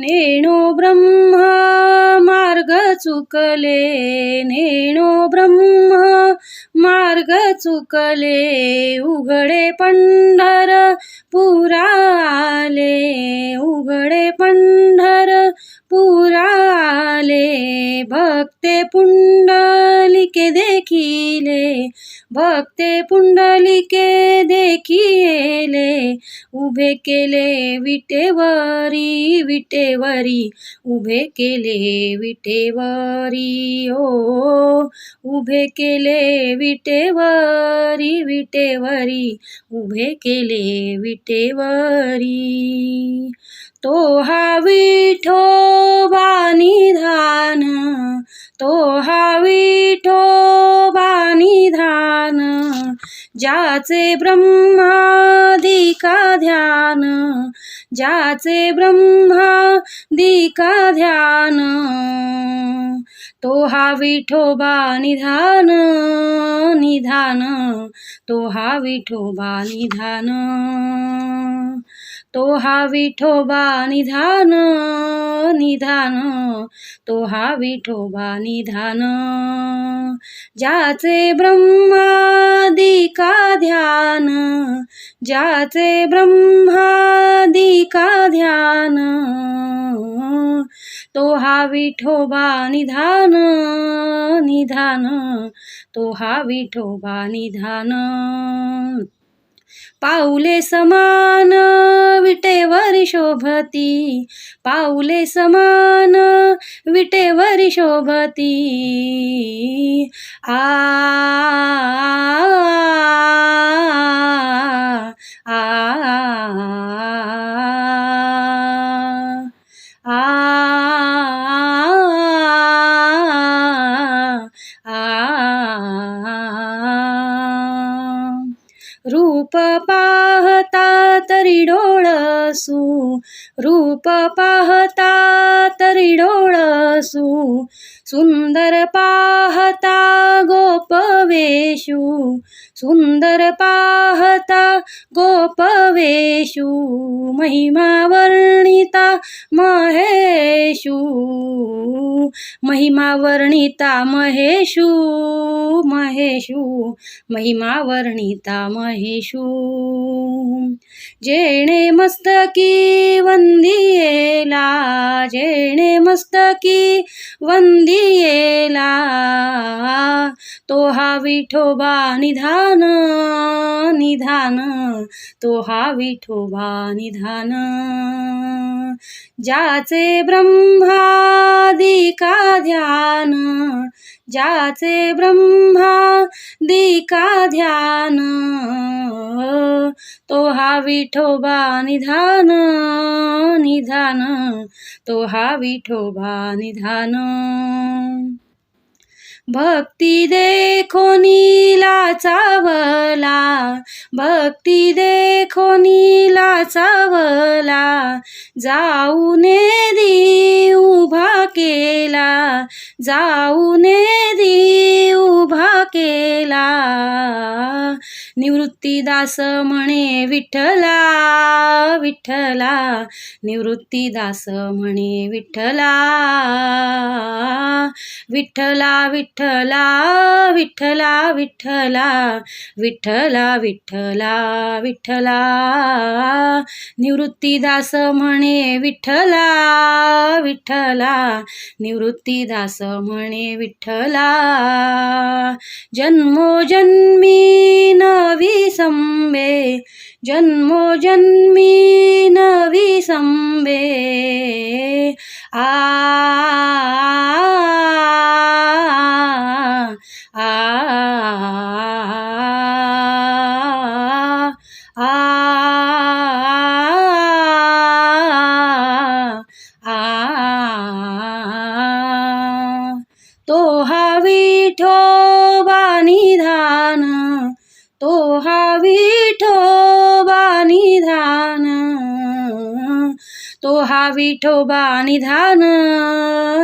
नेणो ब्रह्मा मार्ग चुकले नेणो ब्रह्मा मार्ग चुकले उघडे पंढर पुराले उघडे पंढर पुराले भक्ते पुंडलिके देखी भक्ते पुंडलिके देखिले उभे केले विटेवरी विटेवरी उभे केले विटेवरी ओ उभे केले विटेवरी विटेवरी उभे केले विटेवरी। तो हा विठो निधान तो हा विठो ज्याचे ब्रह्मादिका ध्यान ज्याचे ब्रह्मादिका ध्यान तो हा विठोबा निधान निधान तो हा विठोबा निधान तो हा विठोबा निधान निधान तो हा विठोबा निधान. ज्याचे ब्रह्मा ब्रह्मादिका ध्यान ज्याचे ब्रह्मादिका ध्यान. तो हा विठोबा निधान निधान. तो हा विठोबा निधान. पाऊले समान विटेवरी शोभती पाऊले समान विटेवरी शोभती. आ रूप पाहता तरी डोळसू रूप पाहता तरी डोळसू सुंदर पाहता गोपवेषु सुंदर पाहता गोपवेषु महिमा वर्णिता महेषु महिमा वर्णिता महेषु महेषु महिमा वर्णिता महेशू। जेणे मस्तकी वंदियेला जेणे मस्तकी वंदियेला तो हा विठोबा निधान निधान तो हा विठोबा निधान. ज्याचे ब्रह्मादिका ध्यान ज्याचे ब्रह्मा ब्रह्मादिका ध्यान तो हा विठोबा निधान निधान तो हा विठोबा निधान. भक्ती देखो नीला चावला भक्ती देखो नीला चावला जाऊने ने उभा जाऊने निवृत्तीदास म्हणे विठ्ठला विठ्ठला. निवृत्तीदास म्हणे विठ्ठला विठ्ठला विठ्ठला विठ्ठला विठ्ठला. विठ्ठला विठ्ठला विठ्ठला. निवृत्तीदास म्हणे विठ्ठला विठ्ठला. निवृत्तीदास म्हणे विठ्ठला. जन्मोजन्मी नवी संबे जन्मो जन्मी नवी संबे। आ तो हा विठो निधान। तो हा विठोबा निधान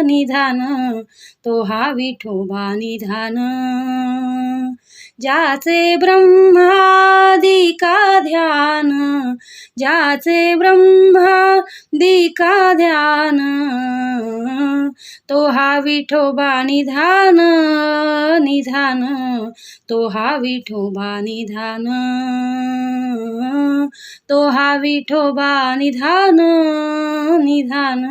निधान। तो हा विठोबा निधान। ज्याचे ब्रह्मादिका ध्यान ज्याचे ब्रह्मादिका ध्यान। तो हा विठोबा निधान निधान. तो हा विठोबा निधान. तो हा विठोबा निधान निधान.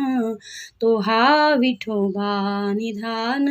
तो हा विठोबा निधान.